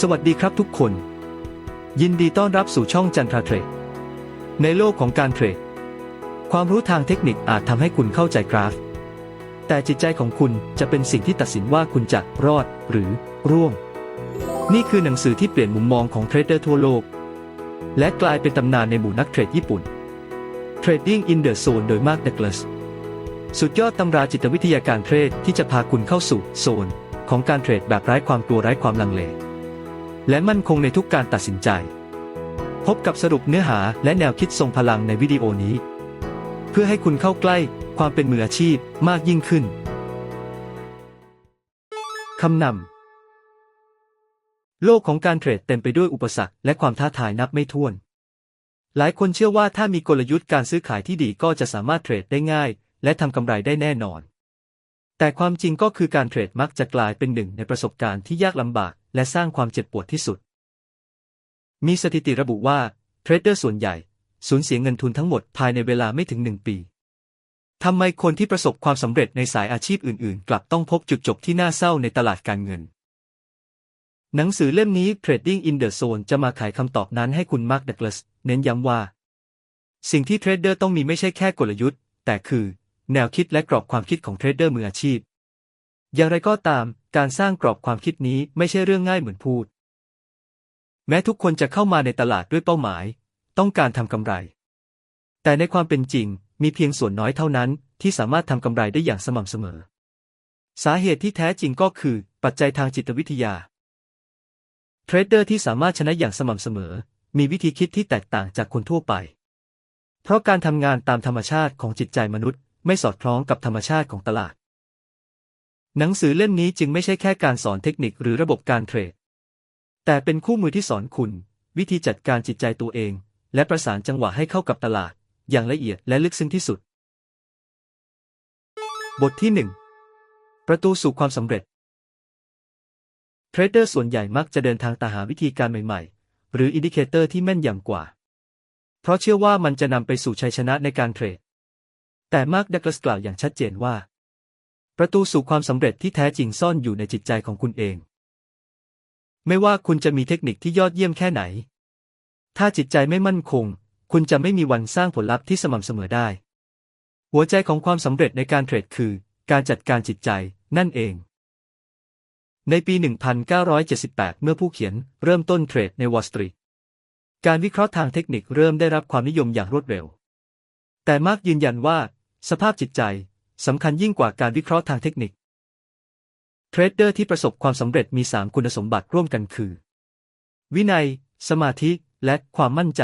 สวัสดีครับทุกคน ยินดีต้อนรับสู่ช่องจันทราเทรดในโลกของการเทรด ความรู้ทางเทคนิคอาจทำให้คุณเข้าใจกราฟ แต่จิตใจของคุณจะเป็นสิ่งที่ตัดสินว่าคุณจะรอดหรือร่วง นี่คือหนังสือที่เปลี่ยนมุมมองของเทรดเดอร์ทั่วโลก และกลายเป็นตำนานในหมู่นักเทรดญี่ปุ่น Trading in the Zone โดยมาร์คดักล s สสุดยอดตำราจิตวิทยาการเทรดที่จะพาคุณเข้าสู่โซน ของการเทรดแบบไร้ความกลัวไร้ความลังเล และมั่นคงในทุกการตัดสินใจ พบกับสรุปเนื้อหาและแนวคิดทรงพลังในวิดีโอนี้ เพื่อให้คุณเข้าใกล้ความเป็นมืออาชีพมากยิ่งขึ้นคำนำโลกของการเทรดเต็มไปด้วยอุปสรรคและความท้าทายนับไม่ถ้วน หลายคนเชื่อว่าถ้ามีกลยุทธ์การซื้อขายที่ดีก็จะสามารถเทรดได้ง่าย และทำกำไรได้แน่นอน แต่ความจริงก็คือการเทรดมักจะกลายเป็นหนึ่งในประสบการณ์ที่ยากลำบาก และสร้างความเจ็บปวดที่สุด มีสถิติระบุว่าเทรดเดอร์ส่วนใหญ่สูญเสียเงินทุนทั้งหมดภายในเวลาไม่ถึงหนึ่งปีทำไมคนที่ประสบความสำเร็จในสายอาชีพอื่นๆ กลับต้องพบจุดจบที่น่าเศร้าในตลาดการเงิน หนังสือเล่มนี้ Trading in the Zone จะมาไขคำตอบนั้นให้คุณมาร์คดักลสเน้นย้ำว่า สิ่งที่เทรดเดอร์ต้องมีไม่ใช่แค่กลยุทธ์ แต่คือ แนวคิดและกรอบความคิดของเทรดเดอร์มืออาชีพ อย่างไรก็ตาม การสร้างกรอบความคิดนี้ไม่ใช่เรื่องง่ายเหมือนพูด แม้ทุกคนจะเข้ามาในตลาดด้วยเป้าหมาย ต้องการทำกำไร แต่ในความเป็นจริงมีเพียงส่วนน้อยเท่านั้นที่สามารถทำกำไรได้อย่างสม่ำเสมอ สาเหตุที่แท้จริงก็คือปัจจัยทางจิตวิทยา เทรดเดอร์ที่สามารถชนะอย่างสม่ำเสมอ มีวิธีคิดที่แตกต่างจากคนทั่วไป เพราะการทำงานตามธรรมชาติของจิตใจมนุษย์ ไม่สอดคล้องกับธรรมชาติของตลาด หนังสือเล่มนี้จึงไม่ใช่แค่การสอนเทคนิคหรือระบบการเทรด แต่เป็นคู่มือที่สอนคุณ วิธีจัดการจิตใจตัวเอง และประสานจังหวะให้เข้ากับตลาด อย่างละเอียดและลึกซึ้งที่สุด บทที่ 1 ประตูสู่ความสำเร็จ เทรดเดอร์ส่วนใหญ่มักจะเดินทางตาหาวิธีการใหม่ๆ หรืออินดิเคเตอร์ที่แม่นยำกว่า เพราะเชื่อว่ามันจะนำไปสู่ชัยชนะในการเทรด แต่มาร์คดักล s สกล่าวอย่างชัดเจนว่า ประตูสู่ความสำเร็จที่แท้จริงซ่อนอยู่ในจิตใจของคุณเอง ไม่ว่าคุณจะมีเทคนิคที่ยอดเยี่ยมแค่ไหน ถ้าจิตใจไม่มั่นคง คุณจะไม่มีวันสร้างผลลัพธ์ที่สม่ำเสมอได้ หัวใจของความสำเร็จในการเทรดคือ การจัดการจิตใจนั่นเอง ในปี 1978 เมื่อผู้เขียนเริ่มต้นเทรดในวอลสตรีทการวิเคราะห์ทางเทคนิคเริ่มได้รับความนิยมอย่างรวดเร็ว แต่มากยืนยันว่า สภาพจิตใจ สำคัญยิ่งกว่าการวิเคราะห์ทางเทคนิค เทรดเดอร์ที่ประสบความสำเร็จมี 3 คุณสมบัติร่วมกันคือ วินัย สมาธิ และความมั่นใจ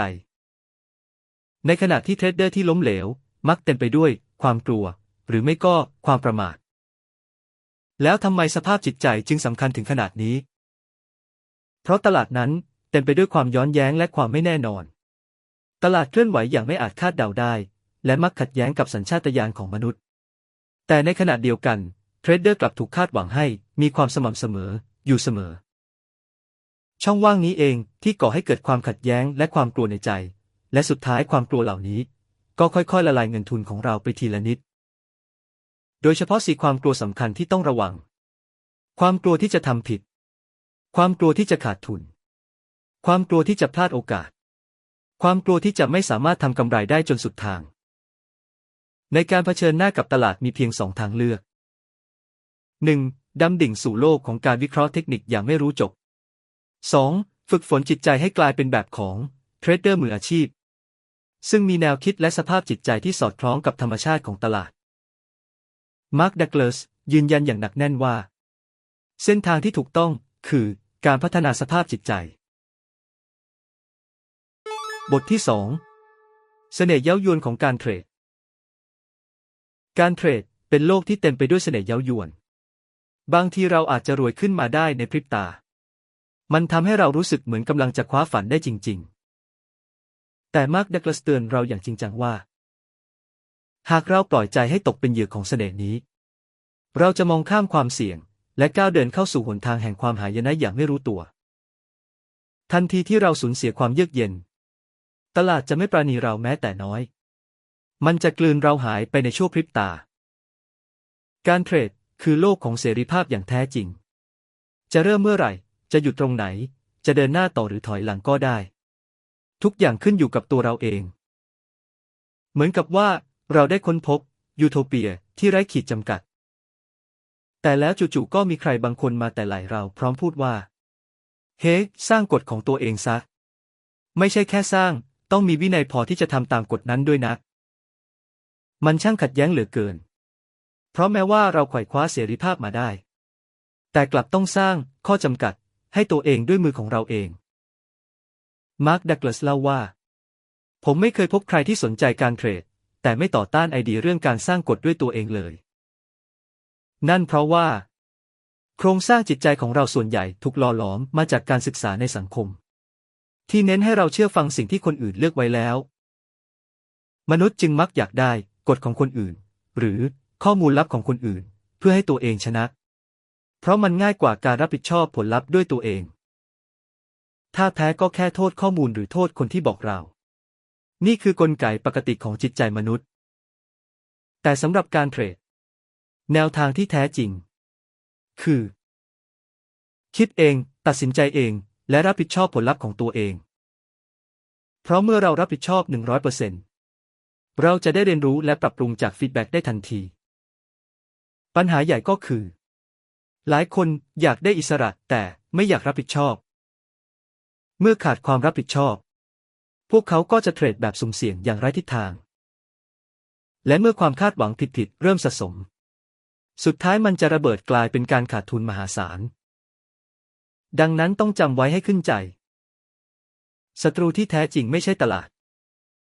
ในขณะที่เทรดเดอร์ที่ล้มเหลว มักเต็มไปด้วย ความกลัว หรือไม่ก็ความประมาท แล้วทำไมสภาพจิตใจจึงสำคัญถึงขนาดนี้ เพราะตลาดนั้นเต็มไปด้วยความย้อนแย้งและความไม่แน่นอน ตลาดเคลื่อนไหวอย่างไม่อาจคาดเดาได้ และมักขัดแย้งกับสัญชาตญาณของมนุษย์ แต่ในขณะเดียวกันเทรดเดอร์กลับถูกคาดหวังให้มีความสม่ำเสมออยู่เสมอ ช่องว่างนี้เองที่ก่อให้เกิดความขัดแย้งและความกลัวในใจ และสุดท้ายความกลัวเหล่านี้ ก็ค่อยๆ ละลายเงินทุนของเราไปทีละนิด โดยเฉพาะสีความกลัวสำคัญที่ต้องระวัง ความกลัวที่จะทำผิด ความกลัวที่จะขาดทุน ความกลัวที่จะพลาดโอกาส ความกลัวที่จะไม่สามารถทำกำไรได้จนสุดทาง ในการเผชิญหน้ากับตลาดมีเพียงสองทางเลือก 1. ดำดิ่งสู่โลกของการวิเคราะห์เทคนิคอย่างไม่รู้จบ 2. ฝึกฝนจิตใจให้กลายเป็นแบบของเทรดเดอร์มืออาชีพ ซึ่งมีแนวคิดและสภาพจิตใจที่สอดคล้องกับธรรมชาติของตลาด มาร์คดักเลสยืนยันอย่างหนักแน่นว่า เส้นทางที่ถูกต้องคือการพัฒนาสภาพจิตใจ บทที่ 2 เสน่ห์เย้ายวนของการเทรด การเทรดเป็นโลกที่เต็มไปด้วยเสน่ห์เย้ายวน บางทีเราอาจจะรวยขึ้นมาได้ในพริบตา มันทำให้เรารู้สึกเหมือนกำลังจะคว้าฝันได้จริง ๆ แต่มาร์คดักล s สเตือนเราอย่างจริงจังว่า หากเราปล่อยใจให้ตกเป็นเหยื่อของเสน่ห์นี้ เราจะมองข้ามความเสี่ยง และก้าวเดินเข้าสู่หนทางแห่งความหายนะอย่างไม่รู้ตัว ทันทีที่เราสูญเสียความเยือกเย็น ตลาดจะไม่ปราณีเราแม้แต่น้อย มันจะกลืนเราหายไปในชั่วพริบตา การเทรดคือโลกของเสรีภาพอย่างแท้จริง จะเริ่มเมื่อไหร่ จะหยุดตรงไหน จะเดินหน้าต่อหรือถอยหลังก็ได้ ทุกอย่างขึ้นอยู่กับตัวเราเอง เหมือนกับว่าเราได้ค้นพบ ยูโทเปียที่ไร้ขีดจำกัด แต่แล้วจู่ๆก็มีใครบางคนมาแต่ไหลเราพร้อมพูดว่า เฮ้สร้างกฎของตัวเองซะ ไม่ใช่แค่สร้าง ต้องมีวินัยพอที่จะทำตามกฎนั้นด้วยนะ มันช่างขัดแย้งเหลือเกิน เพราะแม้ว่าเราไขว่คว้าเสรีภาพมาได้ แต่กลับต้องสร้างข้อจำกัดให้ตัวเองด้วยมือของเราเอง มาร์คดักลาสเล่าว่า ผมไม่เคยพบใครที่สนใจการเทรด แต่ไม่ต่อต้านไอเดียเรื่องการสร้างกฎด้วยตัวเองเลย นั่นเพราะว่า โครงสร้างจิตใจของเราส่วนใหญ่ถูกหล่อหลอมมาจากการศึกษาในสังคม ที่เน้นให้เราเชื่อฟังสิ่งที่คนอื่นเลือกไว้แล้ว มนุษย์จึงมักอยากได้ กฎของคนอื่น หรือข้อมูลลับของคนอื่น เพื่อให้ตัวเองชนะ เพราะมันง่ายกว่าการรับผิดชอบผลลัพธ์ด้วยตัวเอง ถ้าแพ้ก็แค่โทษข้อมูลหรือโทษคนที่บอกเรา นี่คือกลไกปกติของจิตใจมนุษย์ แต่สำหรับการเทรด แนวทางที่แท้จริง คือ คิดเอง ตัดสินใจเอง และรับผิดชอบผลลัพธ์ของตัวเอง เพราะเมื่อเรารับผิดชอบ 100% เราจะได้เรียนรู้และปรับปรุงจากฟีดแบ็กได้ทันที ปัญหาใหญ่ก็คือ หลายคนอยากได้อิสระแต่ไม่อยากรับผิดชอบ เมื่อขาดความรับผิดชอบ พวกเขาก็จะเทรดแบบสุ่มเสี่ยงอย่างไร้ทิศทาง และเมื่อความคาดหวังผิดๆเริ่มสะสม สุดท้ายมันจะระเบิดกลายเป็นการขาดทุนมหาศาล ดังนั้นต้องจำไว้ให้ขึ้นใจศัตรูที่แท้จริงไม่ใช่ตลาด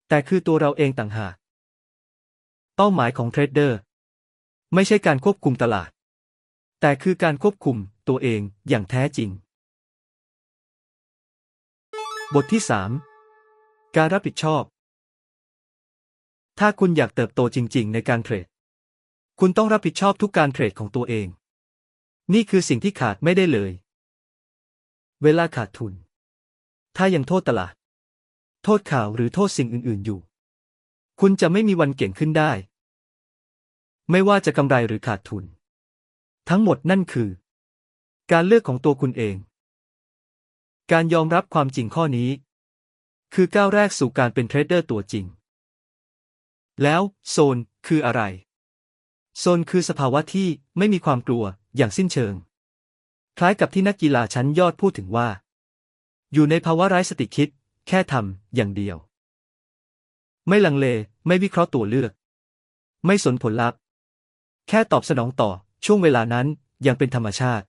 แต่คือตัวเราเองต่างหากเป้าหมายของเทรดเดอร์ ไม่ใช่การควบคุมตลาด แต่คือการควบคุมตัวเองอย่างแท้จริง บทที่ 3 การรับผิดชอบ ถ้าคุณอยากเติบโตจริง ๆ ในการเทรด คุณต้องรับผิดชอบทุกการเทรดของตัวเอง นี่คือสิ่งที่ขาดไม่ได้เลย เวลาขาดทุน ถ้ายังโทษตลาด โทษข่าวหรือโทษสิ่งอื่น ๆ อยู่ คุณจะไม่มีวันเก่งขึ้นได้ ไม่ว่าจะกำไรหรือขาดทุน ทั้งหมดนั่นคือ การเลือกของตัวคุณเอง การยอมรับความจริงข้อนี้ คือก้าวแรกสู่การเป็นเทรดเดอร์ตัวจริง แล้วโซนคืออะไร โซนคือสภาวะที่ไม่มีความกลัวอย่างสิ้นเชิง คล้ายกับที่นักกีฬาชั้นยอดพูดถึงว่า อยู่ในภาวะไร้สติคิด แค่ทำอย่างเดียว ไม่ลังเล ไม่วิเคราะห์ตัวเลือก ไม่สนผลลัพธ์ แค่ตอบสนองต่อช่วงเวลานั้นอยังเป็นธรรมชาติ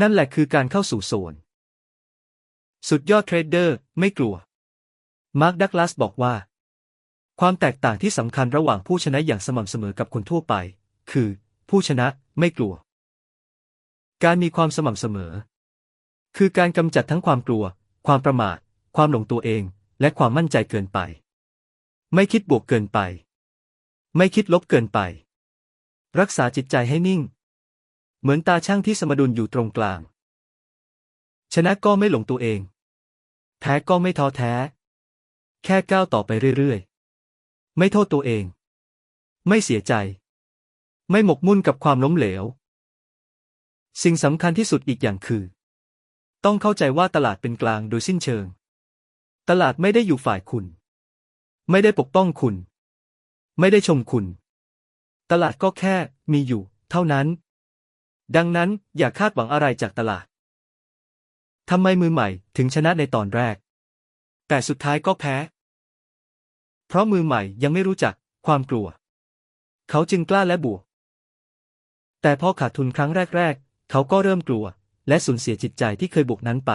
นั่นแหละคือการเข้าสู่โซน สุดยอดเทรดเดอร์ไม่กลัว มาร์คดักลาสบอกว่า ความแตกต่างที่สำคัญระหว่างผู้ชนะอย่างสม่ำเสมอกับคนทั่วไป คือ ผู้ชนะไม่กลัว การมีความสม่ำเสมอ คือการกำจัดทั้งความกลัว ความประมาท ความหลงตัวเอง และความมั่นใจเกินไป ไม่คิดบวกเกินไป ไม่คิดลบเกินไป รักษาจิตใจให้นิ่ง เหมือนตาช่างที่สมดุลอยู่ตรงกลาง ชนะก็ไม่หลงตัวเอง แพ้ก็ไม่ท้อแท้ แค่ก้าวต่อไปเรื่อยๆ ไม่โทษตัวเอง ไม่เสียใจ ไม่หมกมุ่นกับความล้มเหลว สิ่งสำคัญที่สุดอีกอย่างคือต้องเข้าใจว่าตลาดเป็นกลางโดยสิ้นเชิง ตลาดไม่ได้อยู่ฝ่ายคุณ ไม่ได้ปกป้องคุณ ไม่ได้ชมคุณ ตลาดก็แค่มีอยู่ เท่านั้น ดังนั้นอย่าคาดหวังอะไรจากตลาดทำไมมือใหม่ถึงชนะในตอนแรก แต่สุดท้ายก็แพ้ เพราะมือใหม่ยังไม่รู้จักความกลัว เขาจึงกล้าและบวก แต่พอขาดทุนครั้งแรก ๆ เขาก็เริ่มกลัว และสูญเสียจิตใจที่เคยบวกนั้นไป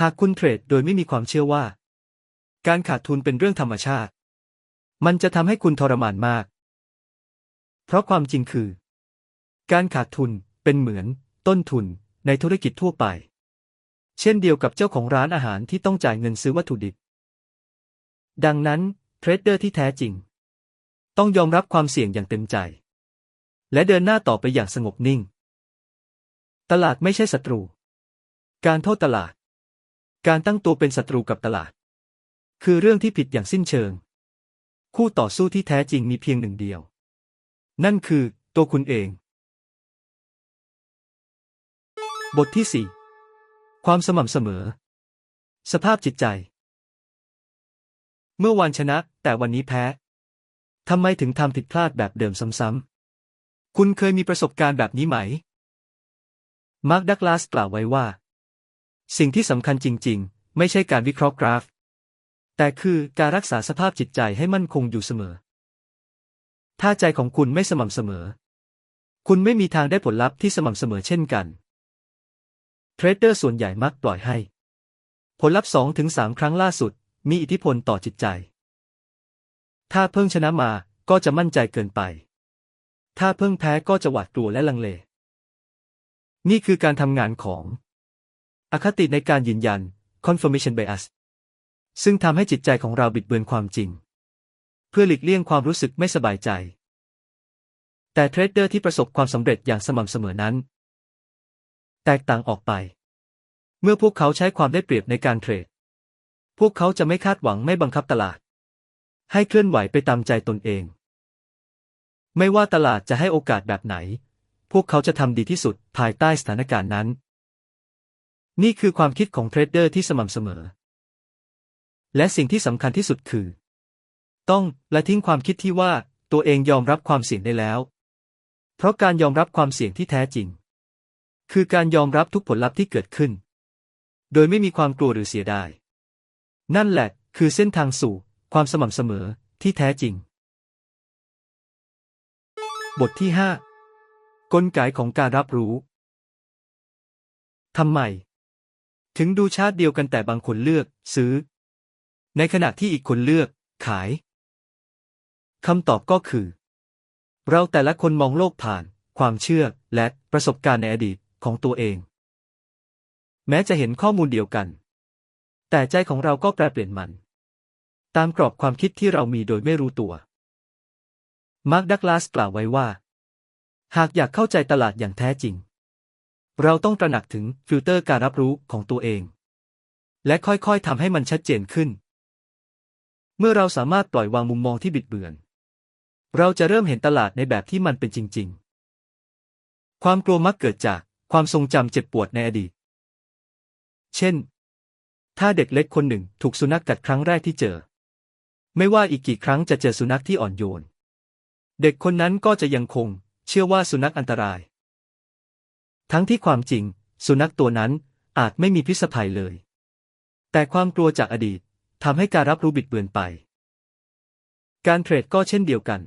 หากคุณเทรดโดยไม่มีความเชื่อว่า การขาดทุนเป็นเรื่องธรรมชาติ มันจะทำให้คุณทรมานมาก เพราะความจริงคือ การขาดทุนเป็นเหมือน ต้นทุนในธุรกิจทั่วไป เช่นเดียวกับเจ้าของร้านอาหารที่ต้องจ่ายเงินซื้อวัตถุดิบ ดังนั้นเทรดเดอร์ที่แท้จริง ต้องยอมรับความเสี่ยงอย่างเต็มใจ และเดินหน้าต่อไปอย่างสงบนิ่ง ตลาดไม่ใช่ศัตรู การโทษตลาด การตั้งตัวเป็นศัตรูกับตลาด คือเรื่องที่ผิดอย่างสิ้นเชิง คู่ต่อสู้ที่แท้จริงมีเพียงหนึ่งเดียว นั่นคือตัวคุณเอง บทที่ 4 ความสม่ำเสมอ สภาพจิตใจ เมื่อวานชนะ แต่วันนี้แพ้ทำไมถึงทำผิดพลาดแบบเดิมซ้ำๆ คุณเคยมีประสบการณ์แบบนี้ไหม มาร์คดักลาสกล่าวไว้ว่า สิ่งที่สำคัญจริง ๆ ไม่ใช่การวิเคราะห์กราฟ แต่คือการรักษาสภาพจิตใจให้มั่นคงอยู่เสมอ ถ้าใจของคุณไม่สม่ำเสมอ คุณไม่มีทางได้ผลลัพธ์ที่สม่ำเสมอเช่นกัน เทรดเดอร์ส่วนใหญ่มักปล่อยให้ ผลลัพธ์สองถึงสามครั้งล่าสุด มีอิทธิพลต่อจิตใจ ถ้าเพิ่งชนะมาก็จะมั่นใจเกินไป ถ้าเพิ่งแพ้ก็จะหวาดกลัวและลังเล นี่คือการทำงานของ อคติในการยืนยัน confirmation bias ซึ่งทำให้จิตใจของเราบิดเบือนความจริง เพื่อหลีกเลี่ยงความรู้สึกไม่สบายใจ แต่เทรดเดอร์ที่ประสบความสำเร็จอย่างสม่ำเสมอนั้น แตกต่างออกไป เมื่อพวกเขาใช้ความได้เปรียบในการเทรด พวกเขาจะไม่คาดหวังไม่บังคับตลาด ให้เคลื่อนไหวไปตามใจตนเอง ไม่ว่าตลาดจะให้โอกาสแบบไหน พวกเขาจะทำดีที่สุดภายใต้สถานการณ์นั้น นี่คือความคิดของเทรดเดอร์ที่สม่ำเสมอ และสิ่งที่สำคัญที่สุดคือ ต้องละทิ้งความคิดที่ว่าตัวเองยอมรับความเสี่ยงได้แล้ว เพราะการยอมรับความเสี่ยงที่แท้จริง คือการยอมรับทุกผลลัพธ์ที่เกิดขึ้น โดยไม่มีความกลัวหรือเสียดาย นั่นแหละคือเส้นทางสู่ความสม่ำเสมอที่แท้จริง บทที่ 5 กลไกของการรับรู้ทำไม ถึงดูชาติเดียวกันแต่บางคนเลือก ซื้อ ในขณะที่อีกคนเลือก ขายคำตอบก็คือ เราแต่ละคนมองโลกผ่าน ความเชื่อและประสบการณ์ในอดีตของตัวเอง แม้จะเห็นข้อมูลเดียวกัน แต่ใจของเราก็แปรเปลี่ยนมัน ตามกรอบความคิดที่เรามีโดยไม่รู้ตัว มาร์คดักลาสกล่าวไว้ว่า หากอยากเข้าใจตลาดอย่างแท้จริง เราต้องตระหนักถึงฟิลเตอร์การรับรู้ของตัวเอง และค่อยๆทำให้มันชัดเจนขึ้น เมื่อเราสามารถปล่อยวางมุมมองที่บิดเบือน เราจะเริ่มเห็นตลาดในแบบที่มันเป็นจริง ๆ ความกลัวมักเกิดจากความทรงจำเจ็บปวดในอดีต เช่น ถ้าเด็กเล็กคนหนึ่งถูกสุนัขกกัดครั้งแรกที่เจอ ไม่ว่าอีกกี่ครั้งจะเจอสุนัขที่อ่อนโยน เด็กคนนั้นก็จะยังคงเชื่อว่าสุนัขอันตราย ทั้งที่ความจริง สุนัขตัวนั้นอาจไม่มีพิษภัยเลย แต่ความกลัวจากอดีตทำให้การรับรู้บิดเบือนไป การเทรดก็เช่นเดียวกัน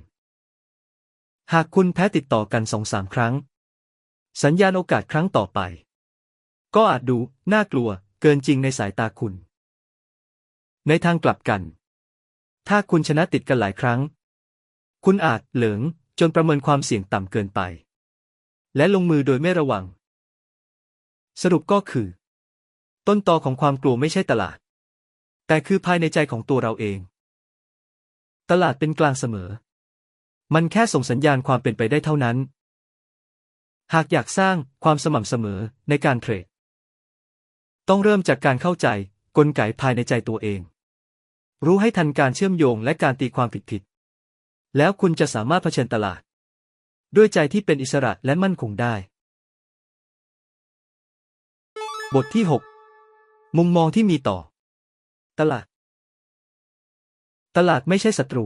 หากคุณแพ้ติดต่อกันสองสามครั้ง สัญญาณโอกาสครั้งต่อไป ก็อาจดูน่ากลัวเกินจริงในสายตาคุณ ในทางกลับกัน ถ้าคุณชนะติดกันหลายครั้ง คุณอาจเหลิงจนประเมินความเสี่ยงต่ำเกินไป และลงมือโดยไม่ระวัง สรุปก็คือ ต้นตอของความกลัวไม่ใช่ตลาด แต่คือภายในใจของตัวเราเอง ตลาดเป็นกลางเสมอ มันแค่ส่งสัญญาณความเป็นไปได้เท่านั้น หากอยากสร้างความสม่ำเสมอในการเทรด ต้องเริ่มจากการเข้าใจกลไกภายในใจตัวเอง รู้ให้ทันการเชื่อมโยงและการตีความผิดๆแล้วคุณจะสามารถเผชิญตลาด ด้วยใจที่เป็นอิสระและมั่นคงได้ บทที่ 6 มุมมองที่มีต่อ ตลาด ตลาดไม่ใช่ศัตรู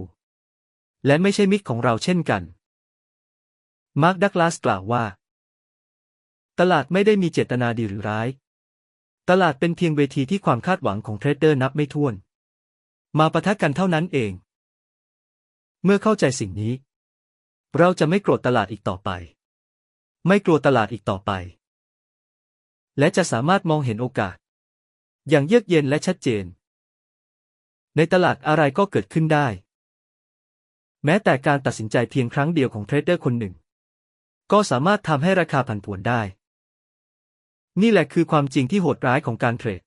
และไม่ใช่มิตรของเราเช่นกัน มาร์คดักลาสกล่าวว่า ตลาดไม่ได้มีเจตนาดีหรือร้าย ตลาดเป็นเพียงเวทีที่ความคาดหวังของเทรดเดอร์นับไม่ถ้วน มาปะทะกันเท่านั้นเอง เมื่อเข้าใจสิ่งนี้ เราจะไม่โกรธตลาดอีกต่อไป ไม่กลัวตลาดอีกต่อไป และจะสามารถมองเห็นโอกาส อย่างเยือกเย็นและชัดเจน ในตลาดอะไรก็เกิดขึ้นได้ แม้แต่การตัดสินใจเพียงครั้งเดียวของเทรดเดอร์คนหนึ่ง ก็สามารถทำให้ราคาผันผวนได้ นี่แหละคือความจริงที่โหดร้ายของการเทรด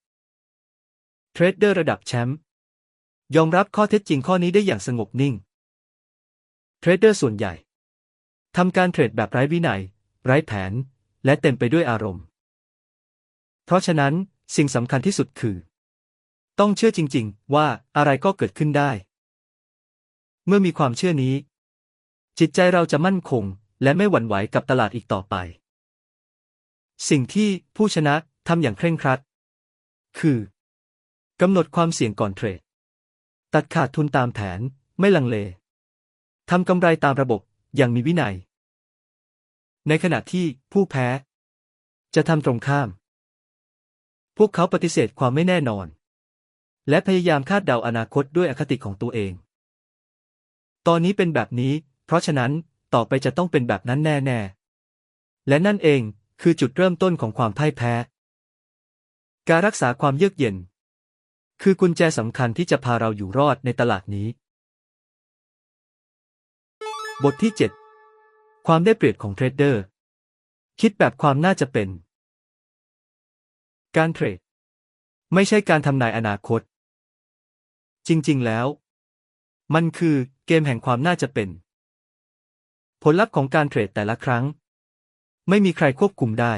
เทรดเดอร์ระดับแชมป์ยอมรับข้อเท็จจริงข้อนี้ได้อย่างสงบนิ่ง เทรดเดอร์ส่วนใหญ่ทำการเทรดแบบไร้วินัย ไร้แผน และเต็มไปด้วยอารมณ์ ราะฉะนั้นสิ่งสำคัญที่สุดคือ ต้องเชื่อจริง ๆ ว่าอะไรก็เกิดขึ้นได้ เมื่อมีความเชื่อนี้ จิตใจเราจะมั่นคง และไม่หวั่นไหวกับตลาดอีกต่อไป สิ่งที่ผู้ชนะทำอย่างเคร่งครัด คือกำหนดความเสี่ยงก่อนเทรด ตัดขาดทุนตามแผนไม่ลังเลทำกำไรตามระบบอย่างมีวินัย ในขณะที่ผู้แพ้ จะทำตรงข้าม พวกเขาปฏิเสธความไม่แน่นอน และพยายามคาดเดาอนาคตด้วยอคติของตัวเอง ตอนนี้เป็นแบบนี้ เพราะฉะนั้นต่อไปจะต้องเป็นแบบนั้นแน่ๆ และนั่นเองคือจุดเริ่มต้นของความพ่ายแพ้ การรักษาความเยือกเย็น คือกุญแจสำคัญที่จะพาเราอยู่รอดในตลาดนี้ บทที่ 7 ความได้เปรียบของเทรดเดอร์ คิดแบบความน่าจะเป็น การเทรด ไม่ใช่การทำนายอนาคต จริงๆแล้ว มันคือเกมแห่งความน่าจะเป็น ผลลัพธ์ของการเทรดแต่ละครั้ง ไม่มีใครควบคุมได้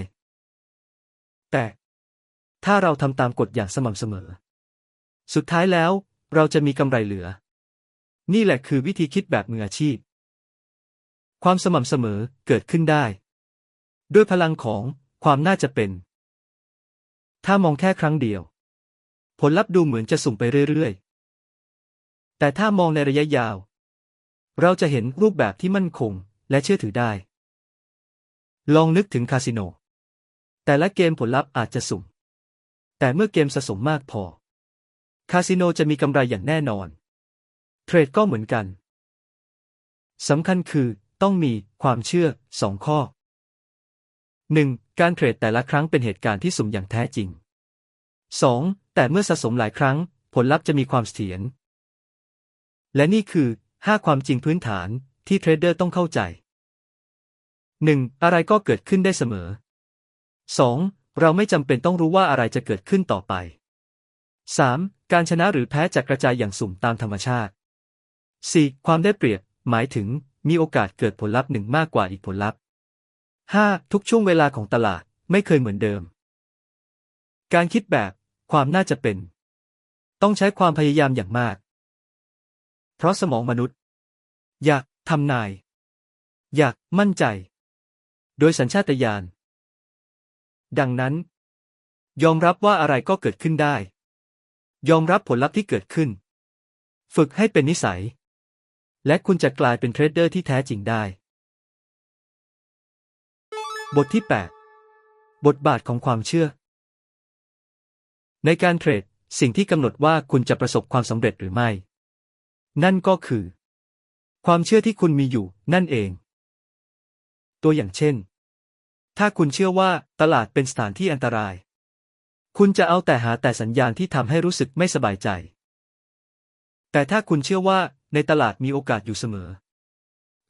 แต่ถ้าเราทำตามกฎอย่างสม่ำเสมอ สุดท้ายแล้วเราจะมีกำไรเหลือ นี่แหละคือวิธีคิดแบบมืออาชีพ ความสม่ำเสมอเกิดขึ้นได้ ด้วยพลังของความน่าจะเป็น ถ้ามองแค่ครั้งเดียว ผลลัพธ์ดูเหมือนจะสุ่มไปเรื่อยๆ แต่ถ้ามองในระยะยาว เราจะเห็นรูปแบบที่มั่นคงและเชื่อถือได้ ลองนึกถึงคาสิโน แต่ละเกมผลลัพธ์อาจจะสุ่ม แต่เมื่อเกมสะสมมากพอ คาสิโนจะมีกำไรอย่างแน่นอน เทรดก็เหมือนกันสำคัญคือต้องมีความเชื่อสองข้อ 1. การเทรดแต่ละครั้งเป็นเหตุการณ์ที่สุ่มอย่างแท้จริง 2. แต่เมื่อสะสมหลายครั้ง ผลลัพธ์จะมีความเสถียร และนี่คือ 5 ความจริงพื้นฐานที่เทรดเดอร์ต้องเข้าใจ 1. อะไรก็เกิดขึ้นได้เสมอ 2. เราไม่จำเป็นต้องรู้ว่าอะไรจะเกิดขึ้นต่อไป 3. การชนะหรือแพ้จะกระจายอย่างสุ่มตามธรรมชาติ 4. ความได้เปรียบ หมายถึงมีโอกาสเกิดผลลัพธ์หนึ่งมากกว่าอีกผลลัพธ์ 5. ทุกช่วงเวลาของตลาดไม่เคยเหมือนเดิม การคิดแบบความน่าจะเป็น ต้องใช้ความพยายามอย่างมาก เพราะสมองมนุษย์ อยากทำนาย อยากมั่นใจ โดยสัญชาตญาณ ดังนั้น ยอมรับว่าอะไรก็เกิดขึ้นได้ ยอมรับผลลัพธ์ที่เกิดขึ้น ฝึกให้เป็นนิสัย และคุณจะกลายเป็นเทรดเดอร์ที่แท้จริงได้ บทที่ 8 บทบาทของความเชื่อ ในการเทรด สิ่งที่กำหนดว่าคุณจะประสบความสำเร็จหรือไม่ นั่นก็คือ ความเชื่อที่คุณมีอยู่นั่นเอง ตัวอย่างเช่น ถ้าคุณเชื่อว่าตลาดเป็นสถานที่อันตราย คุณจะเอาแต่หาแต่สัญญาณที่ทำให้รู้สึกไม่สบายใจ แต่ถ้าคุณเชื่อว่าในตลาดมีโอกาสอยู่เสมอ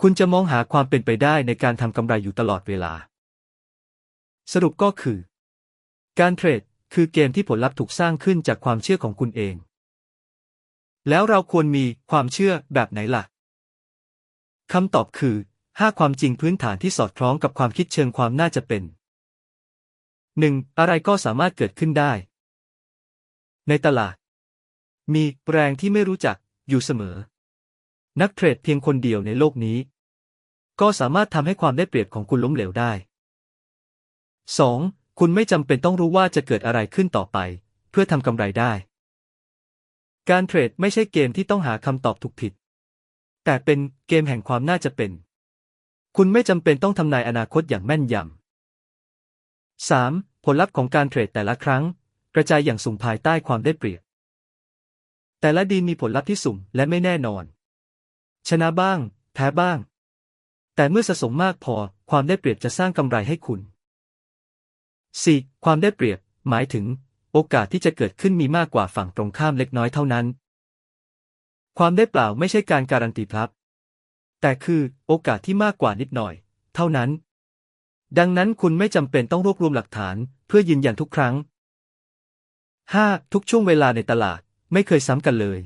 คุณจะมองหาความเป็นไปได้ในการทำกำไรอยู่ตลอดเวลา สรุปก็คือ การเทรดคือเกมที่ผลลัพธ์ถูกสร้างขึ้นจากความเชื่อของคุณเอง แล้วเราควรมีความเชื่อแบบไหนล่ะคำตอบคือ 5 ความจริงพื้นฐานที่สอดคล้องกับความคิดเชิงความน่าจะเป็น 1. อะไรก็สามารถเกิดขึ้นได้ ในตลาด มีแรงที่ไม่รู้จักอยู่เสมอ นักเทรดเพียงคนเดียวในโลกนี้ ก็สามารถทำให้ความได้เปรียบของคุณล้มเหลวได้ 2. คุณไม่จำเป็นต้องรู้ว่าจะเกิดอะไรขึ้นต่อไป เพื่อทำกำไรได้ การเทรดไม่ใช่เกมที่ต้องหาคำตอบถูกผิด แต่เป็นเกมแห่งความน่าจะเป็น คุณไม่จำเป็นต้องทำนายอนาคตอย่างแม่นยำ 3. ผลลัพธ์ของการเทรดแต่ละครั้ง กระจายอย่างสุ่มภายใต้ความได้เปรียบ แต่ละดีนมีผลลัพธ์ที่สุ่มและไม่แน่นอน ชนะบ้าง แพ้บ้าง แต่เมื่อสะสมมากพอ ความได้เปรียบจะสร้างกำไรให้คุณ 4. ความได้เปรียบ หมายถึง โอกาสที่จะเกิดขึ้นมีมากกว่าฝั่งตรงข้ามเล็กน้อยเท่านั้น ความได้เปล่าไม่ใช่การการันตีครับ แต่คือโอกาสที่มากกว่านิดหน่อย เท่านั้น ดังนั้นคุณไม่จำเป็นต้องรวบรวมหลักฐาน เพื่อยืนยันทุกครั้ง 5. ทุกช่วงเวลาในตลาดไม่เคยซ้ำกันเลย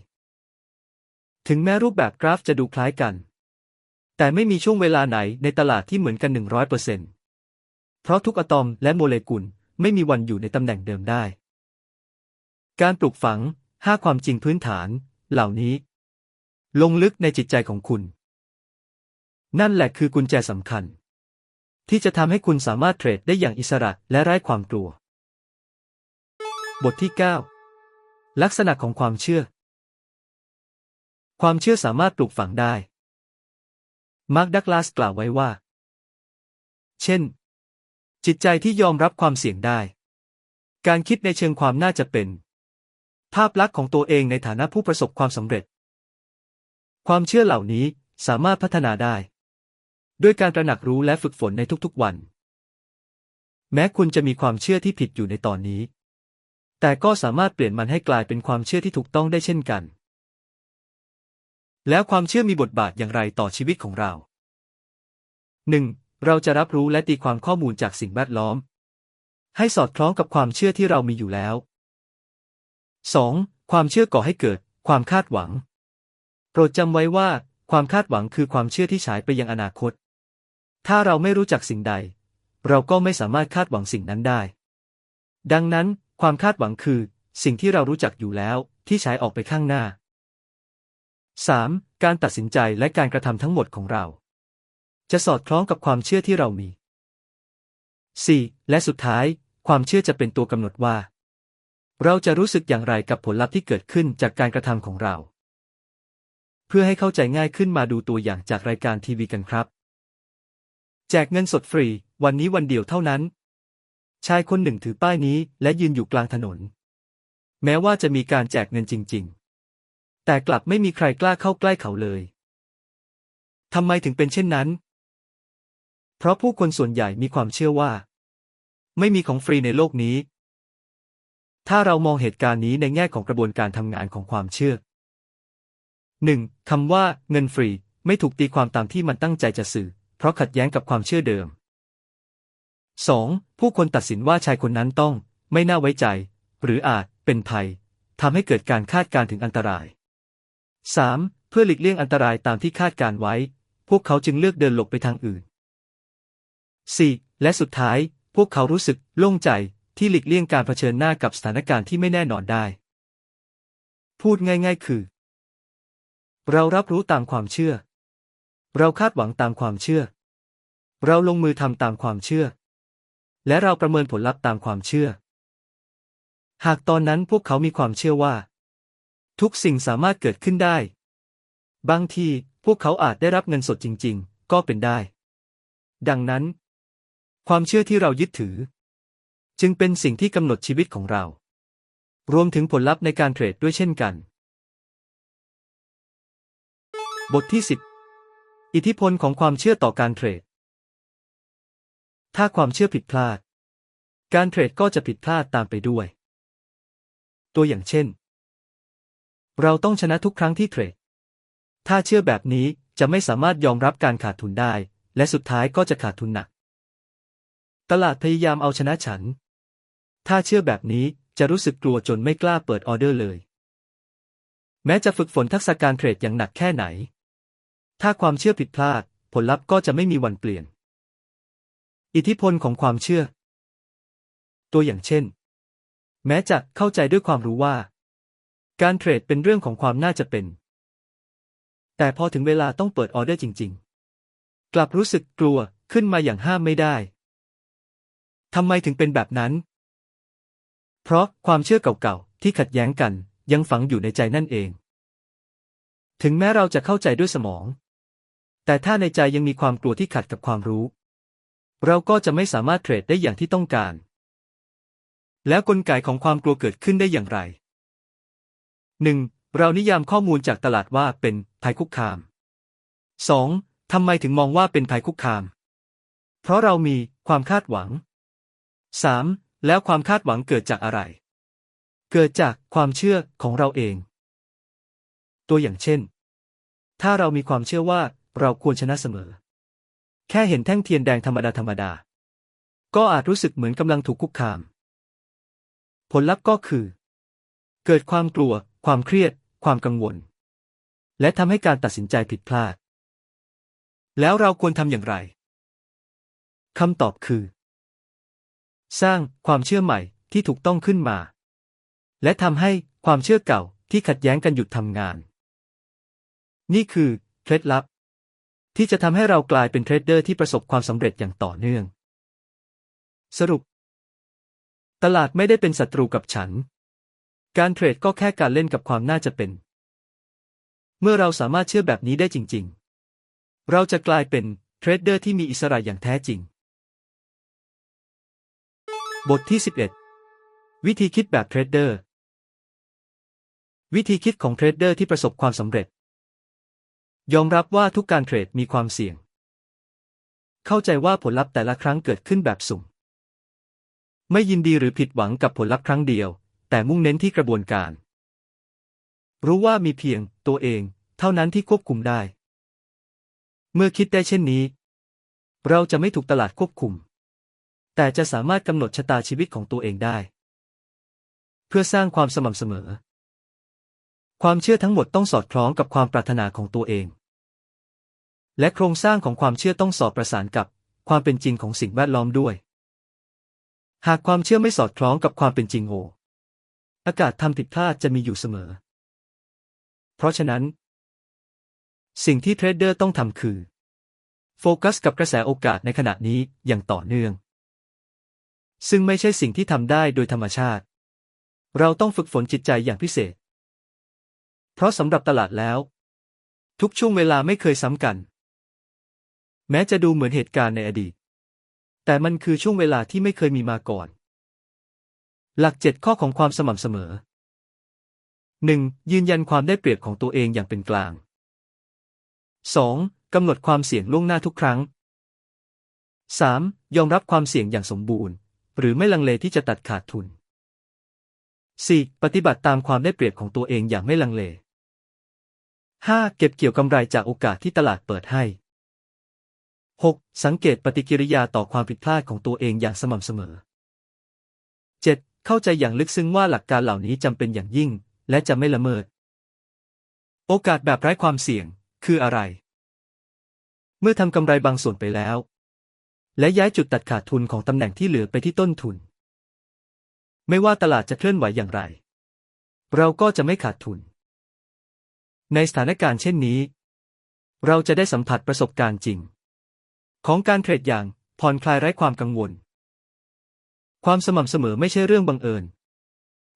ถึงแม้รูปแบบกราฟจะดูคล้ายกัน แต่ไม่มีช่วงเวลาไหนในตลาดที่เหมือนกัน 100%เเพราะทุกอะตอมและโมเลกุลไม่มีวันอยู่ในตำแหน่งเดิมได้ การปลูกฝัง5ความจริงพื้นฐานเหล่านี้ ลงลึกในจิตใจของคุณ นั่นแหละคือกุญแจสำคัญ ที่จะทำให้คุณสามารถเทรดได้อย่างอิสระและไร้ความกลัว บทที่ 9 ลักษณะของความเชื่อ ความเชื่อสามารถปลูกฝังได้ มาร์คดักลาสกล่าวไว้ว่า เช่น จิตใจที่ยอมรับความเสี่ยงได้ การคิดในเชิงความน่าจะเป็น ภาพลักษณ์ของตัวเองในฐานะผู้ประสบความสำเร็จ ความเชื่อเหล่านี้สามารถพัฒนาได้ ด้วยการตระหนักรู้และฝึกฝนในทุกๆวัน แม้คุณจะมีความเชื่อที่ผิดอยู่ในตอนนี้ แต่ก็สามารถเปลี่ยนมันให้กลายเป็นความเชื่อที่ถูกต้องได้เช่นกัน แล้วความเชื่อมีบทบาทอย่างไรต่อชีวิตของเรา 1. เราจะรับรู้และตีความข้อมูลจากสิ่งแวดล้อม ให้สอดคล้องกับความเชื่อที่เรามีอยู่แล้ว 2. ความเชื่อก่อให้เกิด ความคาดหวัง โปรดจำไว้ว่า ความคาดหวังคือความเชื่อที่ฉายไปยังอนาคต ถ้าเราไม่รู้จักสิ่งใด เราก็ไม่สามารถคาดหวังสิ่งนั้นได้ ดังนั้น ความคาดหวังคือ สิ่งที่เรารู้จักอยู่แล้ว ที่ฉายออกไปข้างหน้า 3. การตัดสินใจและการกระทำทั้งหมดของเรา จะสอดคล้องกับความเชื่อที่เรามี 4. และสุดท้าย ความเชื่อจะเป็นตัวกำหนดว่า เราจะรู้สึกอย่างไรกับผลลัพธ์ที่เกิดขึ้นจากการกระทำของเรา เพื่อให้เข้าใจง่ายขึ้นมาดูตัวอย่างจากรายการทีวีกันครับ แจกเงินสดฟรี วันนี้วันเดียวเท่านั้น ชายคนหนึ่งถือป้ายนี้และยืนอยู่กลางถนน แม้ว่าจะมีการแจกเงินจริง ๆ แต่กลับไม่มีใครกล้าเข้าใกล้เขาเลยทำไมถึงเป็นเช่นนั้น เพราะผู้คนส่วนใหญ่มีความเชื่อว่า ไม่มีของฟรีในโลกนี้ ถ้าเรามองเหตุการณ์นี้ในแง่ของกระบวนการทำงานของความเชื่อ 1. คำว่า เงินฟรี ไม่ถูกตีความตามที่มันตั้งใจจะสื่อ เพราะขัดแย้งกับความเชื่อเดิม 2. ผู้คนตัดสินว่าชายคนนั้นต้อง ไม่น่าไว้ใจ หรืออาจเป็นภัยทำให้เกิดการคาดการถึงอันตราย 3. เพื่อหลีกเลี่ยงอันตรายตามที่คาดการไว้ พวกเขาจึงเลือกเดินหลบไปทางอื่น 4. และสุดท้าย พวกเขารู้สึกโล่งใจที่หลีกเลี่ยงการเผชิญหน้ากับสถานการณ์ที่ไม่แน่นอนได้ พูดง่ายๆ คือ เรารับรู้ตามความเชื่อ เราคาดหวังตามความเชื่อ เราลงมือทำตามความเชื่อ และเราประเมินผลลัพธ์ตามความเชื่อ หากตอนนั้นพวกเขามีความเชื่อว่า ทุกสิ่งสามารถเกิดขึ้นได้ บางทีพวกเขาอาจได้รับเงินสดจริง ๆ ก็เป็นได้ ดังนั้น ความเชื่อที่เรายึดถือ จึงเป็นสิ่งที่กำหนดชีวิตของเรา รวมถึงผลลัพธ์ในการเทรดด้วยเช่นกัน บทที่ 10 อิทธิพลของความเชื่อต่อการเทรด ถ้าความเชื่อผิดพลาด การเทรดก็จะผิดพลาดตามไปด้วย ตัวอย่างเช่น เราต้องชนะทุกครั้งที่เทรด ถ้าเชื่อแบบนี้จะไม่สามารถยอมรับการขาดทุนได้ และสุดท้ายก็จะขาดทุนหนัก ตลาดพยายามเอาชนะฉัน ถ้าเชื่อแบบนี้จะรู้สึกกลัวจนไม่กล้าเปิดออเดอร์เลย แม้จะฝึกฝนทักษะการเทรดอย่างหนักแค่ไหน ถ้าความเชื่อผิดพลาด ผลลัพธ์ก็จะไม่มีวันเปลี่ยน อิทธิพลของความเชื่อ ตัวอย่างเช่น แม้จะเข้าใจด้วยความรู้ว่า การเทรดเป็นเรื่องของความน่าจะเป็น แต่พอถึงเวลาต้องเปิดออเดอร์จริง ๆ กลับรู้สึกกลัวขึ้นมาอย่างห้ามไม่ได้ำไมถึงเป็นแบบนั้น เพราะความเชื่อเก่าๆ ที่ขัดแย้งกันยังฝังอยู่ในใจนั่นเอง ถึงแม้เราจะเข้าใจด้วยสมอง แต่ถ้าในใจยังมีความกลัวที่ขัดกับความรู้ เราก็จะไม่สามารถเทรดได้อย่างที่ต้องการ แล้วกลไกของความกลัวเกิดขึ้นได้อย่างไร 1. เรานิยามข้อมูลจากตลาดว่าเป็นภัยคุกคาม 2. ทำไมถึงมองว่าเป็นภัยคุกคาม เพราะเรามีความคาดหวัง 3. แล้วความคาดหวังเกิดจากอะไร เกิดจากความเชื่อของเราเอง ตัวอย่างเช่น ถ้าเรามีความเชื่อว่าเราควรชนะเสมอ แค่เห็นแท่งเทียนแดงธรรมดาธรรมดา ก็อาจรู้สึกเหมือนกำลังถูกคุกคาม ผลลัพธ์ก็คือ เกิดความกลัว ความเครียด ความกังวล และทำให้การตัดสินใจผิดพลาด แล้วเราควรทำอย่างไรคำตอบคือ สร้างความเชื่อใหม่ที่ถูกต้องขึ้นมา และทำให้ความเชื่อเก่าที่ขัดแย้งกันหยุดทำงาน นี่คือเคล็ดลับ ที่จะทำให้เรากลายเป็นเทรดเดอร์ที่ประสบความสำเร็จอย่างต่อเนื่อง สรุป ตลาดไม่ได้เป็นศัตรูกับฉัน การเทรดก็แค่การเล่นกับความน่าจะเป็น เมื่อเราสามารถเชื่อแบบนี้ได้จริง ๆ เราจะกลายเป็นเทรดเดอร์ที่มีอิสระอย่างแท้จริง บทที่ 11 วิธีคิดแบบเทรดเดอร์ วิธีคิดของเทรดเดอร์ที่ประสบความสำเร็จ ยอมรับว่าทุกการเทรดมีความเสี่ยง เข้าใจว่าผลลัพธ์แต่ละครั้งเกิดขึ้นแบบสุ่ม ไม่ยินดีหรือผิดหวังกับผลลัพธ์ครั้งเดียว แต่มุ่งเน้นที่กระบวนการ รู้ว่ามีเพียงตัวเอง เท่านั้นที่ควบคุมได้ เมื่อคิดได้เช่นนี้ เราจะไม่ถูกตลาดควบคุม แต่จะสามารถกำหนดชะตาชีวิตของตัวเองได้ เพื่อสร้างความสม่ำเสมอ ความเชื่อทั้งหมดต้องสอดคล้องกับความปรารถนาของตัวเอง และโครงสร้างของความเชื่อต้องสอดประสานกับความเป็นจริงของสิ่งแวดล้อมด้วย หากความเชื่อไม่สอดคล้องกับความเป็นจริงโอ อากาศทำผิดพลาดจะมีอยู่เสมอ เพราะฉะนั้น สิ่งที่เทรดเดอร์ต้องทำคือ โฟกัสกับกระแสโอกาสในขณะนี้อย่างต่อเนื่อง ซึ่งไม่ใช่สิ่งที่ทำได้โดยธรรมชาติ เราต้องฝึกฝนจิตใจอย่างพิเศษ เพราะสำหรับตลาดแล้ว ทุกช่วงเวลาไม่เคยซ้ำกัน แม้จะดูเหมือนเหตุการณ์ในอดีต แต่มันคือช่วงเวลาที่ไม่เคยมีมาก่อน หลักเจ็ดข้อของความสม่ำเสมอ 1. ยืนยันความได้เปรียบของตัวเองอย่างเป็นกลาง 2. กำหนดความเสี่ยงล่วงหน้าทุกครั้ง 3. ยอมรับความเสี่ยงอย่างสมบูรณ์ หรือไม่ลังเลที่จะตัดขาดทุน 4. ปฏิบัติตามความได้เปรียบของตัวเองอย่างไม่ลังเล 5. เก็บเกี่ยวกำไรจากโอกาสที่ตลาดเปิดให้ 6. สังเกตปฏิกิริยาต่อความผิดพลาดของตัวเองอย่างสม่ำเสมอ 7. เข้าใจอย่างลึกซึ้งว่าหลักการเหล่านี้จำเป็นอย่างยิ่ง และจะไม่ละเมิด โอกาสแบบไร้ความเสี่ยง คืออะไร เมื่อทำกำไรบางส่วนไปแล้ว และย้ายจุดตัดขาดทุนของตำแหน่งที่เหลือไปที่ต้นทุน ไม่ว่าตลาดจะเคลื่อนไหวอย่างไร เราก็จะไม่ขาดทุน ในสถานการณ์เช่นนี้ เราจะได้สัมผัสประสบการณ์จริง ของการเทรดอย่างผ่อนคลายไร้ความกังวล ความสม่ำเสมอไม่ใช่เรื่องบังเอิญ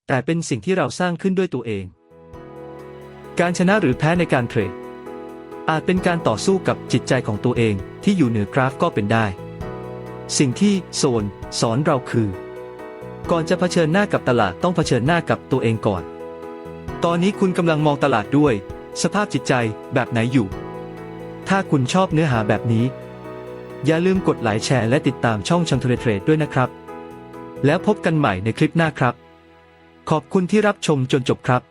แต่เป็นสิ่งที่เราสร้างขึ้นด้วยตัวเอง การชนะหรือแพ้ในการเทรดอาจเป็นการต่อสู้กับจิตใจของตัวเองที่อยู่เหนือกราฟก็เป็นได้ สิ่งที่โซนสอนเราคือ ก่อนจะเผชิญหน้ากับตลาดต้องเผชิญหน้ากับตัวเองก่อน ตอนนี้คุณกำลังมองตลาดด้วย สภาพจิตใจแบบไหนอยู่ ถ้าคุณชอบเนื้อหาแบบนี้ อย่าลืมกดไลค์แชร์และติดตามช่องชังเทรดเทรดด้วยนะครับ แล้วพบกันใหม่ในคลิปหน้าครับ ขอบคุณที่รับชมจนจบครับ